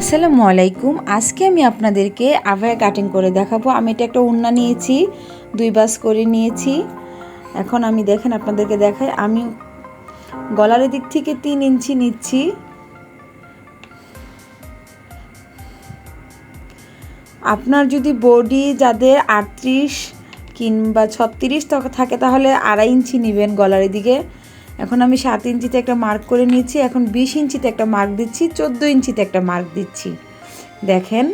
আসসালামু আলাইকুম। আজকে আমি আপনাদেরকে আভায়া কাটিং করে দেখাবো। আমি এটা একটা উন্না নিয়েছি, দুই বাস করে নিয়েছি। এখন আমি দেখেন আপনাদেরকে দেখাই। আমি গলার দিক থেকে তিন ইঞ্চি নিচ্ছি। আপনার যদি বডি যাদের আটত্রিশ কিংবা ছত্রিশ থাকে, তাহলে আড়াই ইঞ্চি নেবেন গলার দিকে। এখন আমি সাত ইঞ্চিতে একটা মার্ক করে নিচ্ছি এখন বিশ ইঞ্চিতে একটা মার্ক দিচ্ছি, চোদ্দ ইঞ্চিতে একটা মার্ক দিচ্ছি। দেখেন,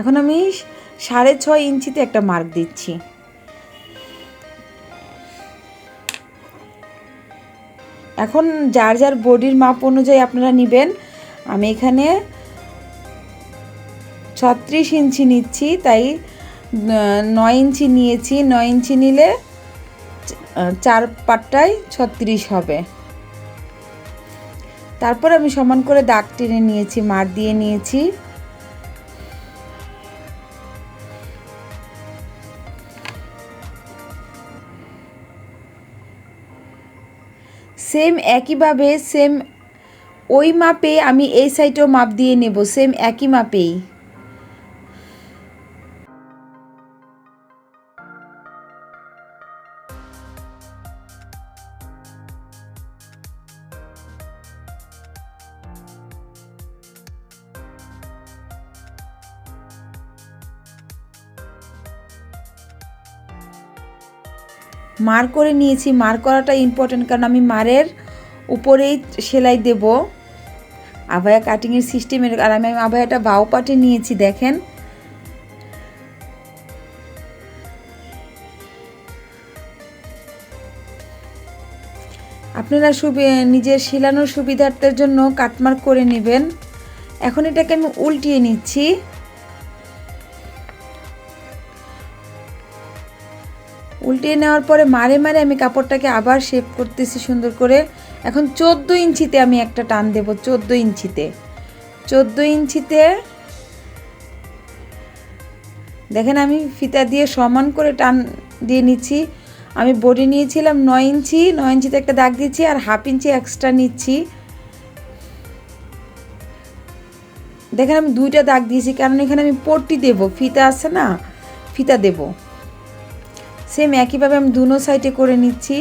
এখন আমি সাড়ে ছয় ইঞ্চিতে একটা মার্ক দিচ্ছি। এখন যার যার বডির মাপ অনুযায়ী আপনারা নেবেন, আমি এখানে ছত্রিশ ইঞ্চি নিচ্ছি, তাই নয় ইঞ্চি নিয়েছি, নয় ইঞ্চি নিলে চার পাটটায় ছত্রিশ হবে। তারপর আমি সমান করে দাগ টেনে নিয়েছি, মার দিয়ে নিয়েছি। সেম একইভাবে সেম ওই মাপে আমি এই সাইডেও মাপ দিয়ে নেব সেম একই মাপেই। মার করে নিয়েছি, মার করাটা ইম্পর্টেন্ট কারণ আমি মারের উপরেই সেলাই দেব। আভায়া কাটিংয়ের সিস্টেমের আর আমি আভায়াটা বাউ পাটে নিয়েছি, দেখেন। আপনারা সুবি নিজের শিলানোর সুবিধার্থের জন্য কাটমার্ক করে নেবেন। এখন এটাকে আমি উল্টিয়ে নিচ্ছি। উল্টিয়ে নেওয়ার পরে মারে মারে আমি কাপড়টাকে আবার শেপ করতেছি সুন্দর করে। এখন চোদ্দ ইঞ্চিতে আমি একটা টান দেব, চোদ্দ ইঞ্চিতে। চোদ্দ ইঞ্চিতে দেখেন আমি ফিতা দিয়ে সমান করে টান দিয়ে নিচ্ছি। আমি বডি নিয়েছিলাম নয় ইঞ্চি, নয় ইঞ্চিতে একটা দাগ দিচ্ছি আর হাফ ইঞ্চি এক্সট্রা নিচ্ছি। দেখেন আমি দুইটা দাগ দিয়েছি, কারণ এখানে আমি পট্টি দেব, ফিতা আছে না, ফিতা দেবো। সেম একইভাবে আমি দুনো সাইডে করে নিচ্ছি।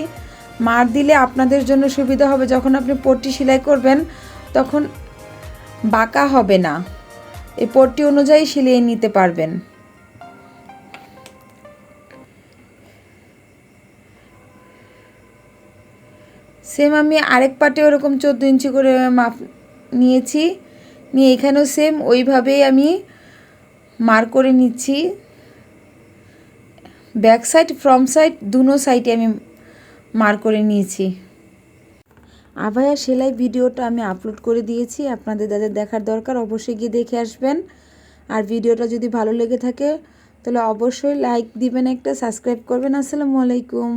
মার দিলে আপনাদের জন্য সুবিধা হবে, যখন আপনি পট্টি সেলাই করবেন, তখন বাঁকা হবে না। এই পট্টি অনুযায়ী সিলিয়ে নিতে পারবেন। সেম আমি আরেক পাটে ওরকম চোদ্দ ইঞ্চি করে মাপ নিয়েছি। নিয়ে এখানেও সেম ওইভাবেই আমি মার করে নিচ্ছি। ব্যাক সাইড ফ্রম সাইড, দুনো সাইডে আমি মার করে নিয়েছি। আবায়া সেলাই ভিডিওটা আমি আপলোড করে দিয়েছি। আপনাদের যাদের দেখার দরকার অবশ্যই গিয়ে দেখে আসবেন। আর ভিডিওটা যদি ভালো লেগে থাকে, তাহলে অবশ্যই লাইক দিবেন একটা সাবস্ক্রাইব করবেন। আসসালামু আলাইকুম।